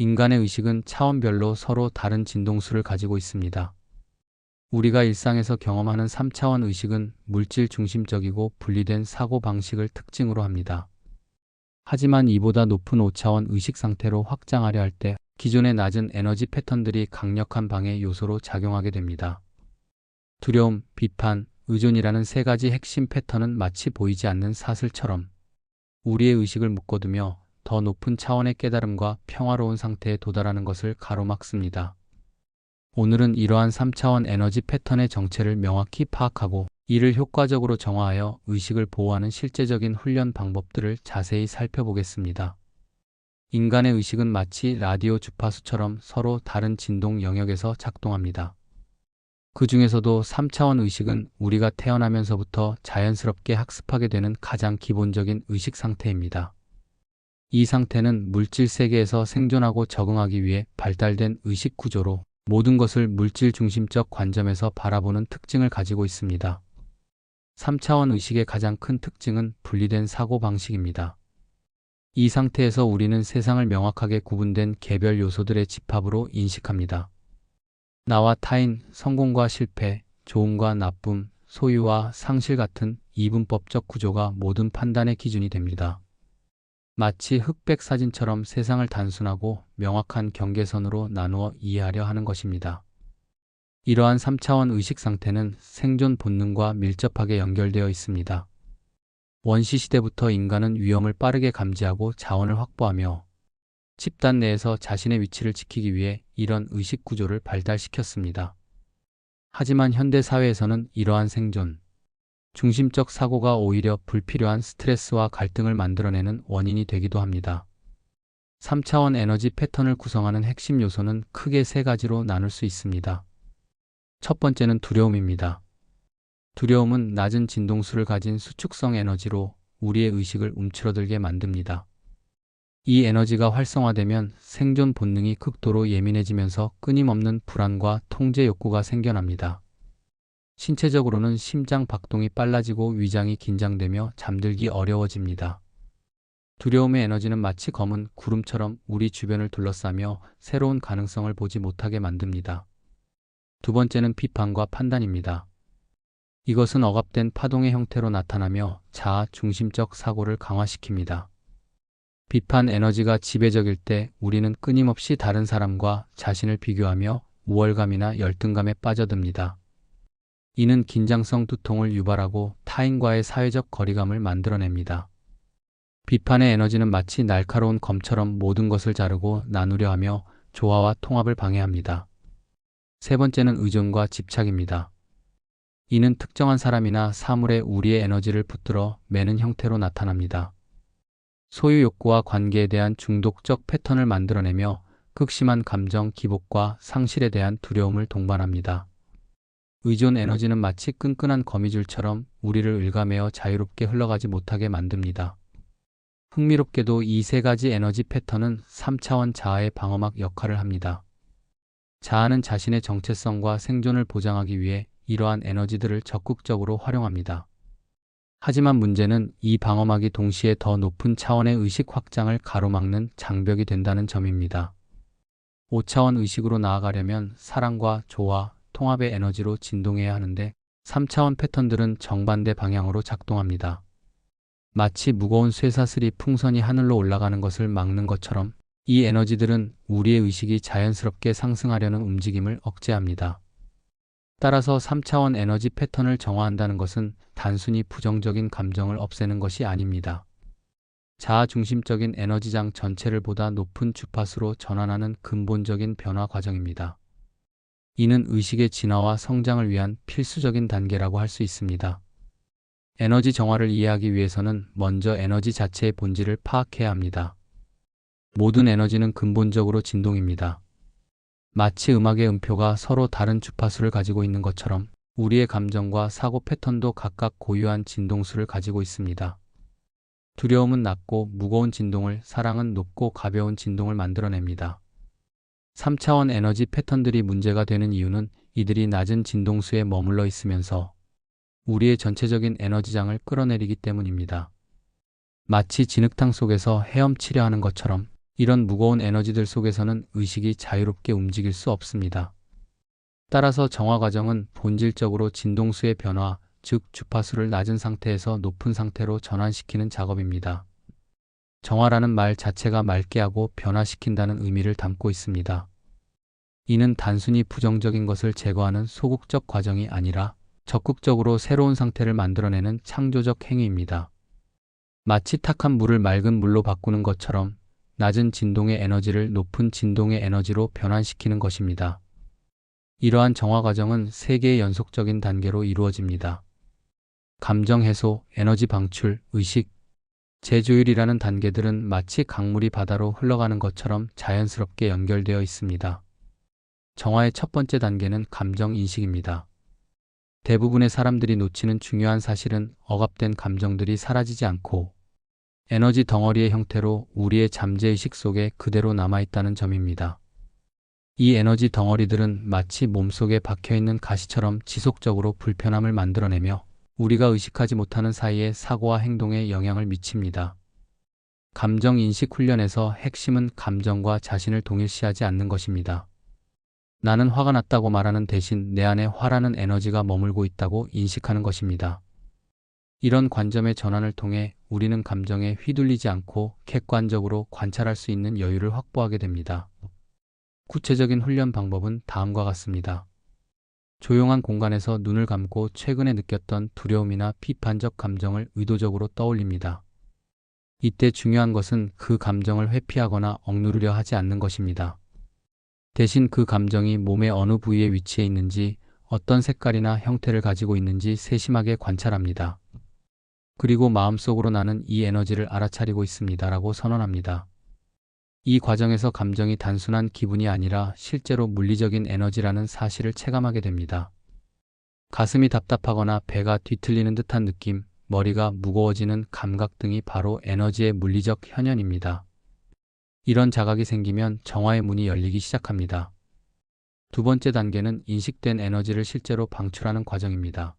인간의 의식은 차원별로 서로 다른 진동수를 가지고 있습니다. 우리가 일상에서 경험하는 3차원 의식은 물질 중심적이고 분리된 사고 방식을 특징으로 합니다. 하지만 이보다 높은 5차원 의식 상태로 확장하려 할 때 기존의 낮은 에너지 패턴들이 강력한 방해 요소로 작용하게 됩니다. 두려움, 비판, 의존이라는 세 가지 핵심 패턴은 마치 보이지 않는 사슬처럼 우리의 의식을 묶어두며 더 높은 차원의 깨달음과 평화로운 상태에 도달하는 것을 가로막습니다. 오늘은 이러한 3차원 에너지 패턴의 정체를 명확히 파악하고 이를 효과적으로 정화하여 의식을 보호하는 실제적인 훈련 방법들을 자세히 살펴보겠습니다. 인간의 의식은 마치 라디오 주파수처럼 서로 다른 진동 영역에서 작동합니다. 그 중에서도 3차원 의식은 우리가 태어나면서부터 자연스럽게 학습하게 되는 가장 기본적인 의식 상태입니다. 이 상태는 물질 세계에서 생존하고 적응하기 위해 발달된 의식 구조로 모든 것을 물질 중심적 관점에서 바라보는 특징을 가지고 있습니다. 3차원 의식의 가장 큰 특징은 분리된 사고 방식입니다. 이 상태에서 우리는 세상을 명확하게 구분된 개별 요소들의 집합으로 인식합니다. 나와 타인, 성공과 실패, 좋음과 나쁨, 소유와 상실 같은 이분법적 구조가 모든 판단의 기준이 됩니다. 마치 흑백 사진처럼 세상을 단순하고 명확한 경계선으로 나누어 이해하려 하는 것입니다. 이러한 3차원 의식 상태는 생존 본능과 밀접하게 연결되어 있습니다. 원시 시대부터 인간은 위험을 빠르게 감지하고 자원을 확보하며 집단 내에서 자신의 위치를 지키기 위해 이런 의식 구조를 발달시켰습니다. 하지만 현대 사회에서는 이러한 생존, 중심적 사고가 오히려 불필요한 스트레스와 갈등을 만들어내는 원인이 되기도 합니다. 3차원 에너지 패턴을 구성하는 핵심 요소는 크게 세 가지로 나눌 수 있습니다. 첫 번째는 두려움입니다. 두려움은 낮은 진동수를 가진 수축성 에너지로 우리의 의식을 움츠러들게 만듭니다. 이 에너지가 활성화되면 생존 본능이 극도로 예민해지면서 끊임없는 불안과 통제 욕구가 생겨납니다. 신체적으로는 심장 박동이 빨라지고 위장이 긴장되며 잠들기 어려워집니다. 두려움의 에너지는 마치 검은 구름처럼 우리 주변을 둘러싸며 새로운 가능성을 보지 못하게 만듭니다. 두 번째는 비판과 판단입니다. 이것은 억압된 파동의 형태로 나타나며 자아 중심적 사고를 강화시킵니다. 비판 에너지가 지배적일 때 우리는 끊임없이 다른 사람과 자신을 비교하며 우월감이나 열등감에 빠져듭니다. 이는 긴장성 두통을 유발하고 타인과의 사회적 거리감을 만들어냅니다. 비판의 에너지는 마치 날카로운 검처럼 모든 것을 자르고 나누려 하며 조화와 통합을 방해합니다. 세 번째는 의존과 집착입니다. 이는 특정한 사람이나 사물에 우리의 에너지를 붙들어 매는 형태로 나타납니다. 소유 욕구와 관계에 대한 중독적 패턴을 만들어내며 극심한 감정 기복과 상실에 대한 두려움을 동반합니다. 의존 에너지는 마치 끈끈한 거미줄처럼 우리를 일감매어 자유롭게 흘러가지 못하게 만듭니다. 흥미롭게도 이 세 가지 에너지 패턴은 3차원 자아의 방어막 역할을 합니다. 자아는 자신의 정체성과 생존을 보장하기 위해 이러한 에너지들을 적극적으로 활용합니다. 하지만 문제는 이 방어막이 동시에 더 높은 차원의 의식 확장을 가로막는 장벽이 된다는 점입니다. 5차원 의식으로 나아가려면 사랑과 조화, 통합의 에너지로 진동해야 하는데 3차원 패턴들은 정반대 방향으로 작동합니다. 마치 무거운 쇠사슬이 풍선이 하늘로 올라가는 것을 막는 것처럼 이 에너지들은 우리의 의식이 자연스럽게 상승하려는 움직임을 억제합니다. 따라서 3차원 에너지 패턴을 정화한다는 것은 단순히 부정적인 감정을 없애는 것이 아닙니다. 자아 중심적인 에너지장 전체를 보다 높은 주파수로 전환하는 근본적인 변화 과정입니다. 이는 의식의 진화와 성장을 위한 필수적인 단계라고 할 수 있습니다. 에너지 정화를 이해하기 위해서는 먼저 에너지 자체의 본질을 파악해야 합니다. 모든 에너지는 근본적으로 진동입니다. 마치 음악의 음표가 서로 다른 주파수를 가지고 있는 것처럼 우리의 감정과 사고 패턴도 각각 고유한 진동수를 가지고 있습니다. 두려움은 낮고 무거운 진동을, 사랑은 높고 가벼운 진동을 만들어냅니다. 3차원 에너지 패턴들이 문제가 되는 이유는 이들이 낮은 진동수에 머물러 있으면서 우리의 전체적인 에너지장을 끌어내리기 때문입니다. 마치 진흙탕 속에서 헤엄치려 하는 것처럼 이런 무거운 에너지들 속에서는 의식이 자유롭게 움직일 수 없습니다. 따라서 정화 과정은 본질적으로 진동수의 변화, 즉 주파수를 낮은 상태에서 높은 상태로 전환시키는 작업입니다. 정화라는 말 자체가 맑게 하고 변화시킨다는 의미를 담고 있습니다. 이는 단순히 부정적인 것을 제거하는 소극적 과정이 아니라 적극적으로 새로운 상태를 만들어내는 창조적 행위입니다. 마치 탁한 물을 맑은 물로 바꾸는 것처럼 낮은 진동의 에너지를 높은 진동의 에너지로 변환시키는 것입니다. 이러한 정화 과정은 세 개의 연속적인 단계로 이루어집니다. 감정 해소, 에너지 방출, 의식, 재조율이라는 단계들은 마치 강물이 바다로 흘러가는 것처럼 자연스럽게 연결되어 있습니다. 정화의 첫 번째 단계는 감정 인식입니다. 대부분의 사람들이 놓치는 중요한 사실은 억압된 감정들이 사라지지 않고 에너지 덩어리의 형태로 우리의 잠재의식 속에 그대로 남아있다는 점입니다. 이 에너지 덩어리들은 마치 몸속에 박혀있는 가시처럼 지속적으로 불편함을 만들어내며 우리가 의식하지 못하는 사이에 사고와 행동에 영향을 미칩니다. 감정 인식 훈련에서 핵심은 감정과 자신을 동일시하지 않는 것입니다. 나는 화가 났다고 말하는 대신 내 안에 화라는 에너지가 머물고 있다고 인식하는 것입니다. 이런 관점의 전환을 통해 우리는 감정에 휘둘리지 않고 객관적으로 관찰할 수 있는 여유를 확보하게 됩니다. 구체적인 훈련 방법은 다음과 같습니다. 조용한 공간에서 눈을 감고 최근에 느꼈던 두려움이나 비판적 감정을 의도적으로 떠올립니다. 이때 중요한 것은 그 감정을 회피하거나 억누르려 하지 않는 것입니다. 대신 그 감정이 몸의 어느 부위에 위치해 있는지 어떤 색깔이나 형태를 가지고 있는지 세심하게 관찰합니다. 그리고 마음속으로 나는 이 에너지를 알아차리고 있습니다. 라고 선언합니다. 이 과정에서 감정이 단순한 기분이 아니라 실제로 물리적인 에너지라는 사실을 체감하게 됩니다. 가슴이 답답하거나 배가 뒤틀리는 듯한 느낌, 머리가 무거워지는 감각 등이 바로 에너지의 물리적 현현입니다. 이런 자각이 생기면 정화의 문이 열리기 시작합니다. 두 번째 단계는 인식된 에너지를 실제로 방출하는 과정입니다.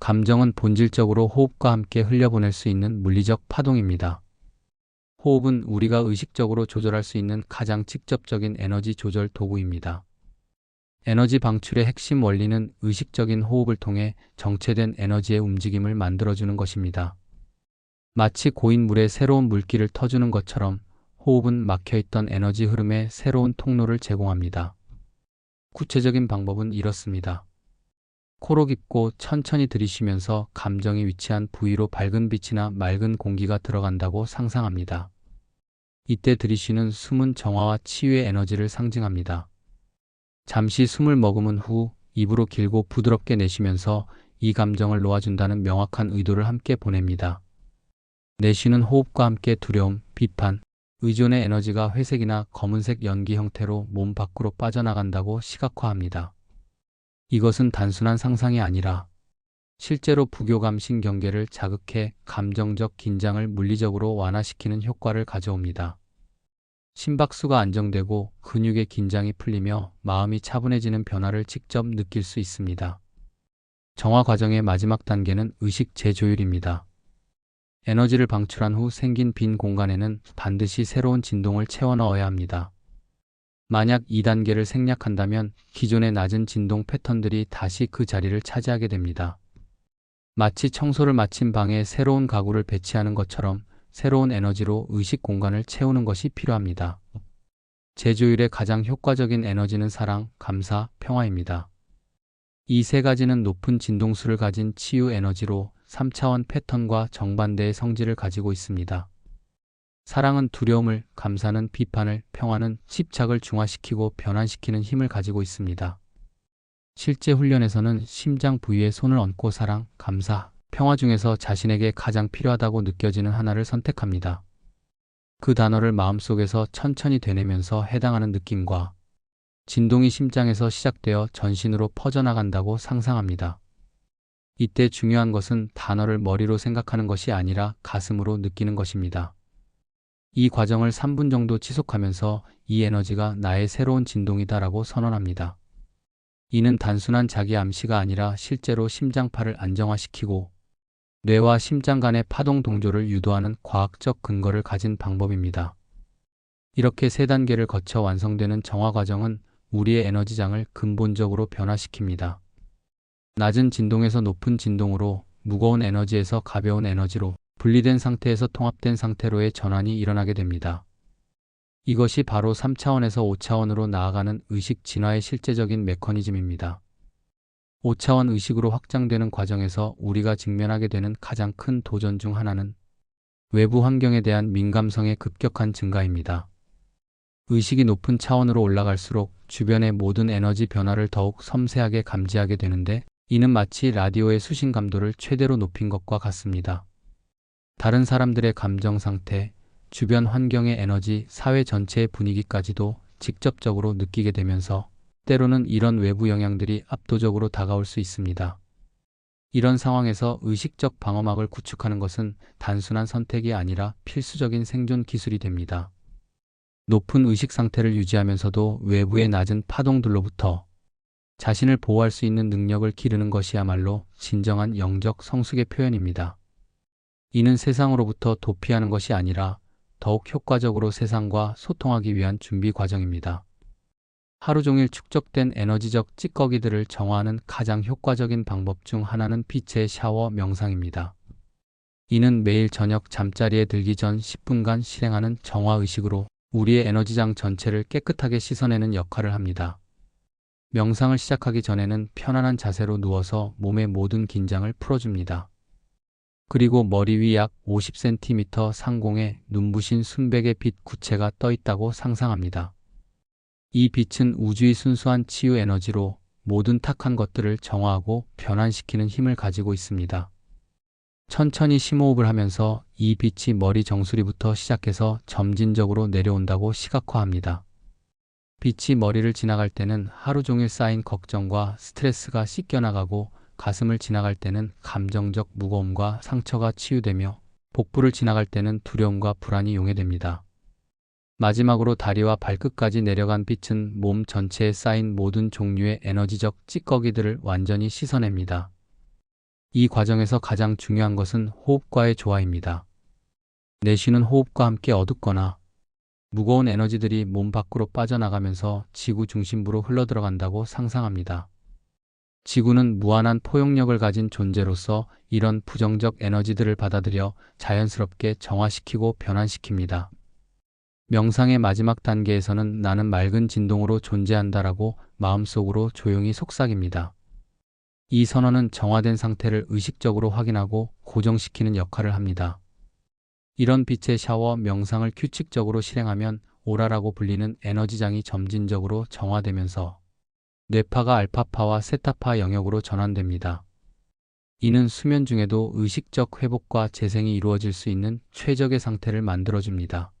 감정은 본질적으로 호흡과 함께 흘려보낼 수 있는 물리적 파동입니다. 호흡은 우리가 의식적으로 조절할 수 있는 가장 직접적인 에너지 조절 도구입니다. 에너지 방출의 핵심 원리는 의식적인 호흡을 통해 정체된 에너지의 움직임을 만들어주는 것입니다. 마치 고인 물에 새로운 물기를 터주는 것처럼 호흡은 막혀있던 에너지 흐름에 새로운 통로를 제공합니다. 구체적인 방법은 이렇습니다. 코로 깊고 천천히 들이쉬면서 감정이 위치한 부위로 밝은 빛이나 맑은 공기가 들어간다고 상상합니다. 이때 들이쉬는 숨은 정화와 치유의 에너지를 상징합니다. 잠시 숨을 머금은 후 입으로 길고 부드럽게 내쉬면서 이 감정을 놓아준다는 명확한 의도를 함께 보냅니다. 내쉬는 호흡과 함께 두려움, 비판, 의존의 에너지가 회색이나 검은색 연기 형태로 몸 밖으로 빠져나간다고 시각화합니다. 이것은 단순한 상상이 아니라 실제로 부교감 신경계를 자극해 감정적 긴장을 물리적으로 완화시키는 효과를 가져옵니다. 심박수가 안정되고 근육의 긴장이 풀리며 마음이 차분해지는 변화를 직접 느낄 수 있습니다. 정화 과정의 마지막 단계는 의식 재조율입니다. 에너지를 방출한 후 생긴 빈 공간에는 반드시 새로운 진동을 채워 넣어야 합니다. 만약 2단계를 생략한다면 기존의 낮은 진동 패턴들이 다시 그 자리를 차지하게 됩니다. 마치 청소를 마친 방에 새로운 가구를 배치하는 것처럼 새로운 에너지로 의식 공간을 채우는 것이 필요합니다. 제조율의 가장 효과적인 에너지는 사랑, 감사, 평화입니다. 이 세 가지는 높은 진동수를 가진 치유 에너지로 3차원 패턴과 정반대의 성질을 가지고 있습니다. 사랑은 두려움을, 감사는 비판을, 평화는 집착을 중화시키고 변환시키는 힘을 가지고 있습니다. 실제 훈련에서는 심장 부위에 손을 얹고 사랑, 감사, 평화 중에서 자신에게 가장 필요하다고 느껴지는 하나를 선택합니다. 그 단어를 마음속에서 천천히 되뇌면서 해당하는 느낌과 진동이 심장에서 시작되어 전신으로 퍼져나간다고 상상합니다. 이때 중요한 것은 단어를 머리로 생각하는 것이 아니라 가슴으로 느끼는 것입니다. 이 과정을 3분 정도 지속하면서 이 에너지가 나의 새로운 진동이다라고 선언합니다. 이는 단순한 자기 암시가 아니라 실제로 심장파를 안정화시키고 뇌와 심장 간의 파동 동조를 유도하는 과학적 근거를 가진 방법입니다. 이렇게 세 단계를 거쳐 완성되는 정화 과정은 우리의 에너지장을 근본적으로 변화시킵니다. 낮은 진동에서 높은 진동으로 무거운 에너지에서 가벼운 에너지로 분리된 상태에서 통합된 상태로의 전환이 일어나게 됩니다. 이것이 바로 3차원에서 5차원으로 나아가는 의식 진화의 실제적인 메커니즘입니다. 5차원 의식으로 확장되는 과정에서 우리가 직면하게 되는 가장 큰 도전 중 하나는 외부 환경에 대한 민감성의 급격한 증가입니다. 의식이 높은 차원으로 올라갈수록 주변의 모든 에너지 변화를 더욱 섬세하게 감지하게 되는데 이는 마치 라디오의 수신 감도를 최대로 높인 것과 같습니다. 다른 사람들의 감정 상태, 주변 환경의 에너지, 사회 전체의 분위기까지도 직접적으로 느끼게 되면서 때로는 이런 외부 영향들이 압도적으로 다가올 수 있습니다. 이런 상황에서 의식적 방어막을 구축하는 것은 단순한 선택이 아니라 필수적인 생존 기술이 됩니다. 높은 의식 상태를 유지하면서도 외부의 낮은 파동들로부터 자신을 보호할 수 있는 능력을 기르는 것이야말로 진정한 영적 성숙의 표현입니다. 이는 세상으로부터 도피하는 것이 아니라 더욱 효과적으로 세상과 소통하기 위한 준비 과정입니다. 하루 종일 축적된 에너지적 찌꺼기들을 정화하는 가장 효과적인 방법 중 하나는 빛의 샤워 명상입니다. 이는 매일 저녁 잠자리에 들기 전 10분간 실행하는 정화 의식으로 우리의 에너지장 전체를 깨끗하게 씻어내는 역할을 합니다. 명상을 시작하기 전에는 편안한 자세로 누워서 몸의 모든 긴장을 풀어줍니다. 그리고 머리 위 약 50cm 상공에 눈부신 순백의 빛 구체가 떠 있다고 상상합니다. 이 빛은 우주의 순수한 치유 에너지로 모든 탁한 것들을 정화하고 변환시키는 힘을 가지고 있습니다. 천천히 심호흡을 하면서 이 빛이 머리 정수리부터 시작해서 점진적으로 내려온다고 시각화합니다. 빛이 머리를 지나갈 때는 하루 종일 쌓인 걱정과 스트레스가 씻겨나가고 가슴을 지나갈 때는 감정적 무거움과 상처가 치유되며 복부를 지나갈 때는 두려움과 불안이 용해됩니다. 마지막으로 다리와 발끝까지 내려간 빛은 몸 전체에 쌓인 모든 종류의 에너지적 찌꺼기들을 완전히 씻어냅니다. 이 과정에서 가장 중요한 것은 호흡과의 조화입니다. 내쉬는 호흡과 함께 어둡거나 무거운 에너지들이 몸 밖으로 빠져나가면서 지구 중심부로 흘러들어간다고 상상합니다. 지구는 무한한 포용력을 가진 존재로서 이런 부정적 에너지들을 받아들여 자연스럽게 정화시키고 변환시킵니다. 명상의 마지막 단계에서는 나는 맑은 진동으로 존재한다라고 마음속으로 조용히 속삭입니다. 이 선언은 정화된 상태를 의식적으로 확인하고 고정시키는 역할을 합니다. 이런 빛의 샤워 명상을 규칙적으로 실행하면 오라라고 불리는 에너지장이 점진적으로 정화되면서 뇌파가 알파파와 세타파 영역으로 전환됩니다. 이는 수면 중에도 의식적 회복과 재생이 이루어질 수 있는 최적의 상태를 만들어줍니다.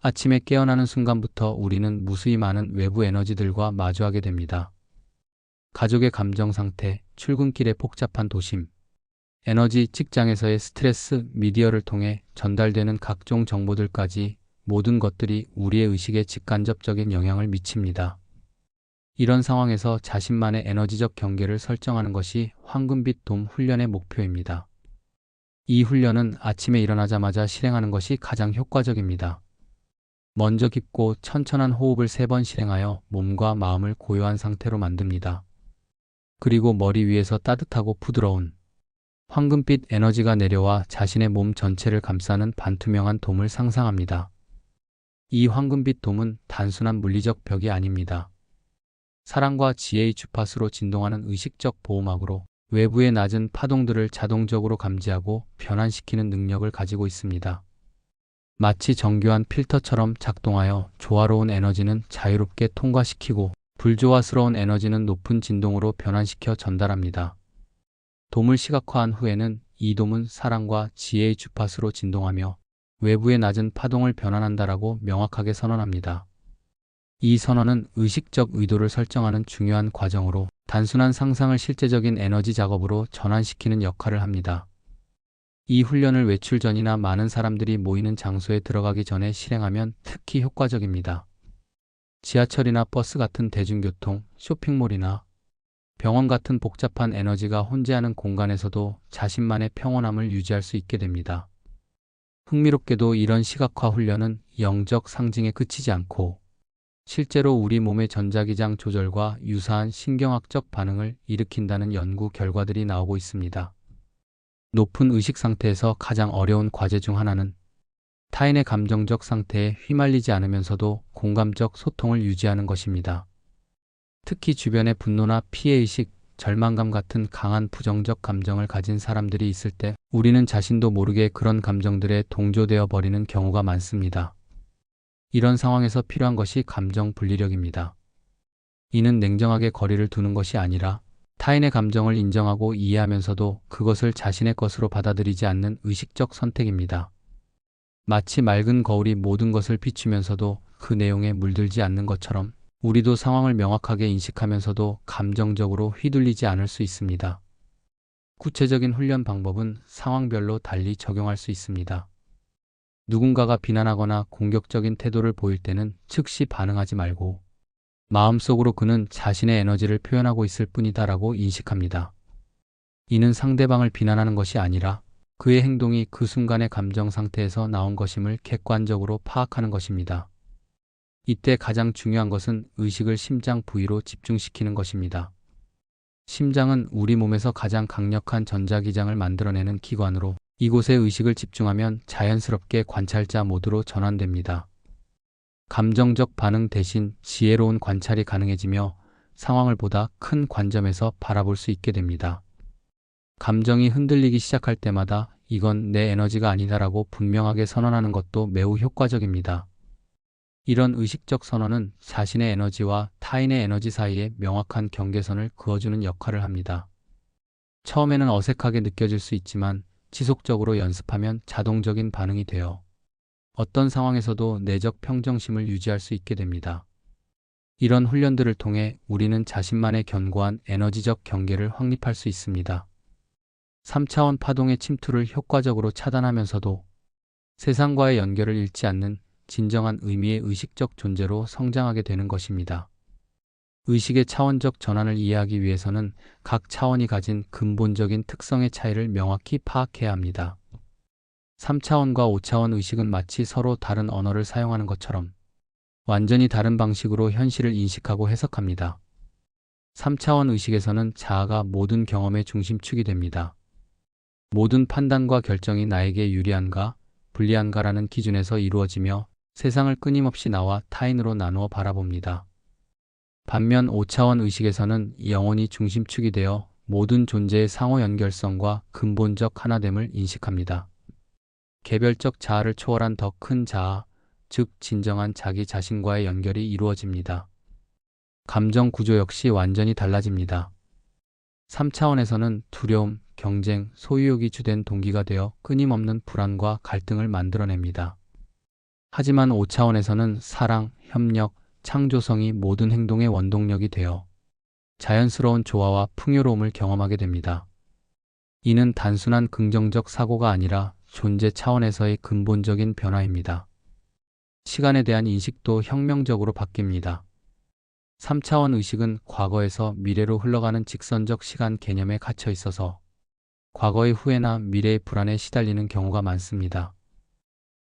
아침에 깨어나는 순간부터 우리는 무수히 많은 외부 에너지들과 마주하게 됩니다. 가족의 감정 상태, 출근길의 복잡한 도심, 에너지 직장에서의 스트레스, 미디어를 통해 전달되는 각종 정보들까지 모든 것들이 우리의 의식에 직간접적인 영향을 미칩니다. 이런 상황에서 자신만의 에너지적 경계를 설정하는 것이 황금빛 돔 훈련의 목표입니다. 이 훈련은 아침에 일어나자마자 실행하는 것이 가장 효과적입니다. 먼저 깊고 천천한 호흡을 세 번 실행하여 몸과 마음을 고요한 상태로 만듭니다. 그리고 머리 위에서 따뜻하고 부드러운 황금빛 에너지가 내려와 자신의 몸 전체를 감싸는 반투명한 돔을 상상합니다. 이 황금빛 돔은 단순한 물리적 벽이 아닙니다. 사랑과 지혜의 주파수로 진동하는 의식적 보호막으로 외부의 낮은 파동들을 자동적으로 감지하고 변환시키는 능력을 가지고 있습니다. 마치 정교한 필터처럼 작동하여 조화로운 에너지는 자유롭게 통과시키고 불조화스러운 에너지는 높은 진동으로 변환시켜 전달합니다. 돔을 시각화한 후에는 이 돔은 사랑과 지혜의 주파수로 진동하며 외부의 낮은 파동을 변환한다라고 명확하게 선언합니다. 이 선언은 의식적 의도를 설정하는 중요한 과정으로 단순한 상상을 실제적인 에너지 작업으로 전환시키는 역할을 합니다. 이 훈련을 외출 전이나 많은 사람들이 모이는 장소에 들어가기 전에 실행하면 특히 효과적입니다. 지하철이나 버스 같은 대중교통, 쇼핑몰이나 병원 같은 복잡한 에너지가 혼재하는 공간에서도 자신만의 평온함을 유지할 수 있게 됩니다. 흥미롭게도 이런 시각화 훈련은 영적 상징에 그치지 않고 실제로 우리 몸의 전자기장 조절과 유사한 신경학적 반응을 일으킨다는 연구 결과들이 나오고 있습니다. 높은 의식 상태에서 가장 어려운 과제 중 하나는 타인의 감정적 상태에 휘말리지 않으면서도 공감적 소통을 유지하는 것입니다. 특히 주변의 분노나 피해의식, 절망감 같은 강한 부정적 감정을 가진 사람들이 있을 때 우리는 자신도 모르게 그런 감정들에 동조되어 버리는 경우가 많습니다. 이런 상황에서 필요한 것이 감정 분리력입니다. 이는 냉정하게 거리를 두는 것이 아니라 타인의 감정을 인정하고 이해하면서도 그것을 자신의 것으로 받아들이지 않는 의식적 선택입니다. 마치 맑은 거울이 모든 것을 비추면서도 그 내용에 물들지 않는 것처럼 우리도 상황을 명확하게 인식하면서도 감정적으로 휘둘리지 않을 수 있습니다. 구체적인 훈련 방법은 상황별로 달리 적용할 수 있습니다. 누군가가 비난하거나 공격적인 태도를 보일 때는 즉시 반응하지 말고 마음속으로 그는 자신의 에너지를 표현하고 있을 뿐이다 라고 인식합니다. 이는 상대방을 비난하는 것이 아니라 그의 행동이 그 순간의 감정 상태에서 나온 것임을 객관적으로 파악하는 것입니다. 이때 가장 중요한 것은 의식을 심장 부위로 집중시키는 것입니다. 심장은 우리 몸에서 가장 강력한 전자기장을 만들어내는 기관으로 이곳에 의식을 집중하면 자연스럽게 관찰자 모드로 전환됩니다. 감정적 반응 대신 지혜로운 관찰이 가능해지며 상황을 보다 큰 관점에서 바라볼 수 있게 됩니다. 감정이 흔들리기 시작할 때마다 이건 내 에너지가 아니다라고 분명하게 선언하는 것도 매우 효과적입니다. 이런 의식적 선언은 자신의 에너지와 타인의 에너지 사이에 명확한 경계선을 그어주는 역할을 합니다. 처음에는 어색하게 느껴질 수 있지만 지속적으로 연습하면 자동적인 반응이 되어 어떤 상황에서도 내적 평정심을 유지할 수 있게 됩니다. 이런 훈련들을 통해 우리는 자신만의 견고한 에너지적 경계를 확립할 수 있습니다. 3차원 파동의 침투를 효과적으로 차단하면서도 세상과의 연결을 잃지 않는 진정한 의미의 의식적 존재로 성장하게 되는 것입니다. 의식의 차원적 전환을 이해하기 위해서는 각 차원이 가진 근본적인 특성의 차이를 명확히 파악해야 합니다. 3차원과 5차원 의식은 마치 서로 다른 언어를 사용하는 것처럼 완전히 다른 방식으로 현실을 인식하고 해석합니다. 3차원 의식에서는 자아가 모든 경험의 중심축이 됩니다. 모든 판단과 결정이 나에게 유리한가, 불리한가라는 기준에서 이루어지며 세상을 끊임없이 나와 타인으로 나누어 바라봅니다. 반면 5차원 의식에서는 영혼이 중심축이 되어 모든 존재의 상호 연결성과 근본적 하나됨을 인식합니다. 개별적 자아를 초월한 더 큰 자아, 즉 진정한 자기 자신과의 연결이 이루어집니다. 감정 구조 역시 완전히 달라집니다. 3차원에서는 두려움, 경쟁, 소유욕이 주된 동기가 되어 끊임없는 불안과 갈등을 만들어냅니다. 하지만 5차원에서는 사랑, 협력, 창조성이 모든 행동의 원동력이 되어 자연스러운 조화와 풍요로움을 경험하게 됩니다. 이는 단순한 긍정적 사고가 아니라 존재 차원에서의 근본적인 변화입니다. 시간에 대한 인식도 혁명적으로 바뀝니다. 3차원 의식은 과거에서 미래로 흘러가는 직선적 시간 개념에 갇혀 있어서 과거의 후회나 미래의 불안에 시달리는 경우가 많습니다.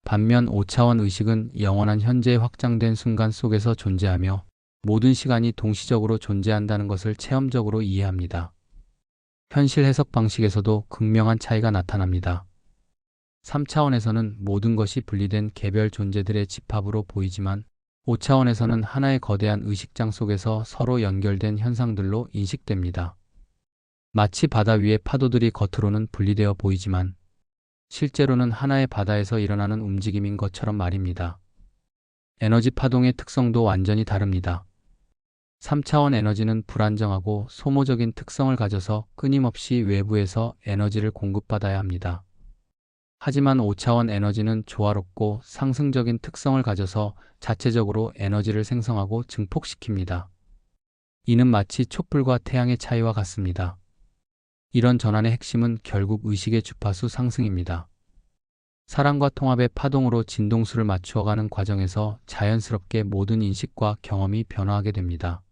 반면 5차원 의식은 영원한 현재에 확장된 순간 속에서 존재하며 모든 시간이 동시적으로 존재한다는 것을 체험적으로 이해합니다. 현실 해석 방식에서도 극명한 차이가 나타납니다. 3차원에서는 모든 것이 분리된 개별 존재들의 집합으로 보이지만 5차원에서는 하나의 거대한 의식장 속에서 서로 연결된 현상들로 인식됩니다. 마치 바다 위의 파도들이 겉으로는 분리되어 보이지만 실제로는 하나의 바다에서 일어나는 움직임인 것처럼 말입니다. 에너지 파동의 특성도 완전히 다릅니다. 3차원 에너지는 불안정하고 소모적인 특성을 가져서 끊임없이 외부에서 에너지를 공급받아야 합니다. 하지만 5차원 에너지는 조화롭고 상승적인 특성을 가져서 자체적으로 에너지를 생성하고 증폭시킵니다. 이는 마치 촛불과 태양의 차이와 같습니다. 이런 전환의 핵심은 결국 의식의 주파수 상승입니다. 사랑과 통합의 파동으로 진동수를 맞추어가는 과정에서 자연스럽게 모든 인식과 경험이 변화하게 됩니다.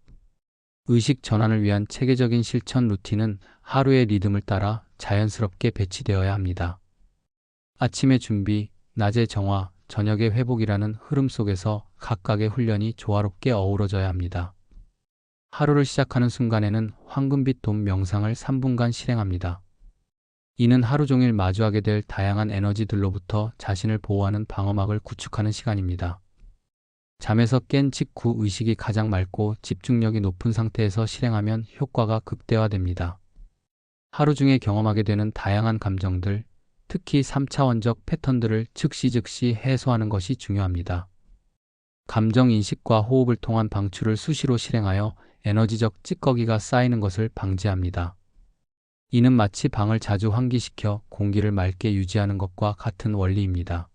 의식 전환을 위한 체계적인 실천 루틴은 하루의 리듬을 따라 자연스럽게 배치되어야 합니다. 아침의 준비, 낮의 정화, 저녁의 회복이라는 흐름 속에서 각각의 훈련이 조화롭게 어우러져야 합니다. 하루를 시작하는 순간에는 황금빛 돔 명상을 3분간 실행합니다. 이는 하루 종일 마주하게 될 다양한 에너지들로부터 자신을 보호하는 방어막을 구축하는 시간입니다. 잠에서 깬 직후 의식이 가장 맑고 집중력이 높은 상태에서 실행하면 효과가 극대화됩니다. 하루 중에 경험하게 되는 다양한 감정들, 특히 3차원적 패턴들을 즉시 즉시 해소하는 것이 중요합니다. 감정 인식과 호흡을 통한 방출을 수시로 실행하여 에너지적 찌꺼기가 쌓이는 것을 방지합니다. 이는 마치 방을 자주 환기시켜 공기를 맑게 유지하는 것과 같은 원리입니다.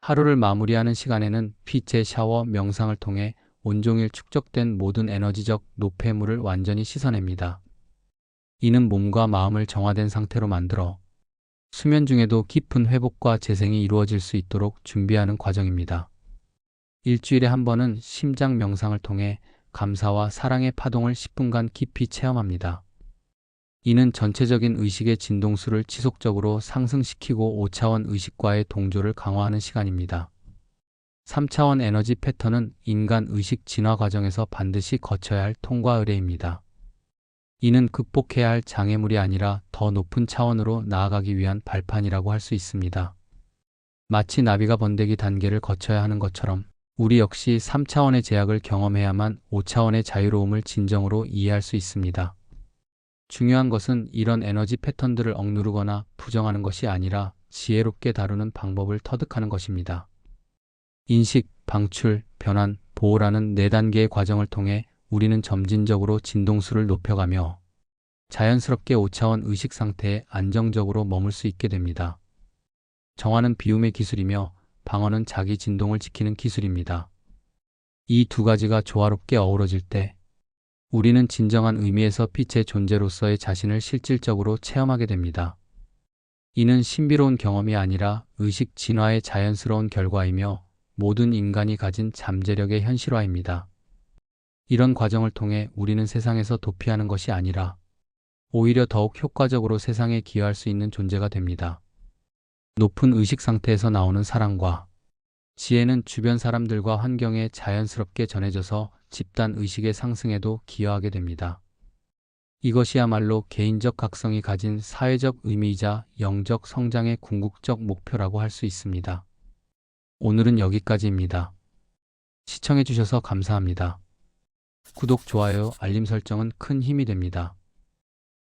하루를 마무리하는 시간에는 빛의 샤워 명상을 통해 온종일 축적된 모든 에너지적 노폐물을 완전히 씻어냅니다. 이는 몸과 마음을 정화된 상태로 만들어 수면 중에도 깊은 회복과 재생이 이루어질 수 있도록 준비하는 과정입니다. 일주일에 한 번은 심장 명상을 통해 감사와 사랑의 파동을 10분간 깊이 체험합니다. 이는 전체적인 의식의 진동수를 지속적으로 상승시키고 5차원 의식과의 동조를 강화하는 시간입니다. 3차원 에너지 패턴은 인간 의식 진화 과정에서 반드시 거쳐야 할 통과 의례입니다. 이는 극복해야 할 장애물이 아니라 더 높은 차원으로 나아가기 위한 발판이라고 할 수 있습니다. 마치 나비가 번데기 단계를 거쳐야 하는 것처럼 우리 역시 3차원의 제약을 경험해야만 5차원의 자유로움을 진정으로 이해할 수 있습니다. 중요한 것은 이런 에너지 패턴들을 억누르거나 부정하는 것이 아니라 지혜롭게 다루는 방법을 터득하는 것입니다. 인식, 방출, 변환, 보호라는 네 단계의 과정을 통해 우리는 점진적으로 진동수를 높여가며 자연스럽게 5차원 의식 상태에 안정적으로 머물 수 있게 됩니다. 정화는 비움의 기술이며 방어는 자기 진동을 지키는 기술입니다. 이 두 가지가 조화롭게 어우러질 때 우리는 진정한 의미에서 빛의 존재로서의 자신을 실질적으로 체험하게 됩니다. 이는 신비로운 경험이 아니라 의식 진화의 자연스러운 결과이며 모든 인간이 가진 잠재력의 현실화입니다. 이런 과정을 통해 우리는 세상에서 도피하는 것이 아니라 오히려 더욱 효과적으로 세상에 기여할 수 있는 존재가 됩니다. 높은 의식 상태에서 나오는 사랑과 지혜는 주변 사람들과 환경에 자연스럽게 전해져서 집단 의식의 상승에도 기여하게 됩니다. 이것이야말로 개인적 각성이 가진 사회적 의미이자 영적 성장의 궁극적 목표라고 할 수 있습니다. 오늘은 여기까지입니다. 시청해주셔서 감사합니다. 구독, 좋아요, 알림 설정은 큰 힘이 됩니다.